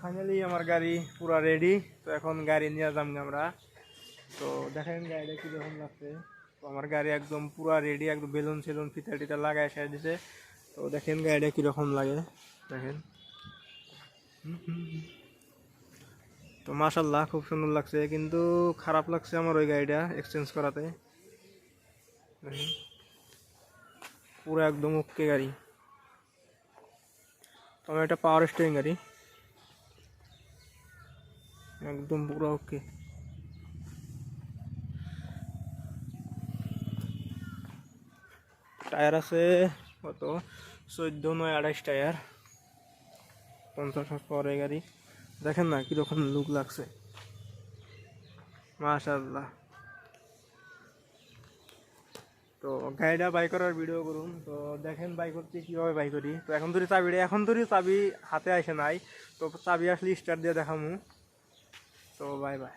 Finally আমার গাড়ি পুরো রেডি তো এখন গাড়ি নিয়ে যাম আমরা। তো দেখেন গাড়িটা কীরকম লাগছে। তো আমার গাড়ি একদম পুরো রেডি একদম বেলুন সেলুন ফিতা টিতা লাগায় এসে দিছে। তো দেখেন গাড়িটা কীরকম লাগে। দেখেন। তো মাশাল্লাহ খুব সুন্দর লাগছে। কিন্তু খারাপ লাগছে আমার ওই গাড়িটা এক্সচেঞ্জ করাতে। দেখেন। পুরো একদম ওকে গাড়ি। তো আমার একটা পাওয়ার স্টিয়ারিং গাড়ি। একদম পুরো ওকে। টায়ার আছে কত? চোদ্দ, নয়, আড়াইশ টায়ার। পঞ্চাশ পরে গাড়ি। দেখেন না কীরকম লুক লাগছে। মাশাল্লাহ তো গাড়িটা বাই করার ভিডিও করুন। তো দেখেন বাই করতে কীভাবে বাই করি? তো এখন ধরি চাবি এখন ধরি চাবি হাতে আসে নাই। তো চাবি আসলে স্টার্ট দিয়ে দেখামু। তো বাই বাই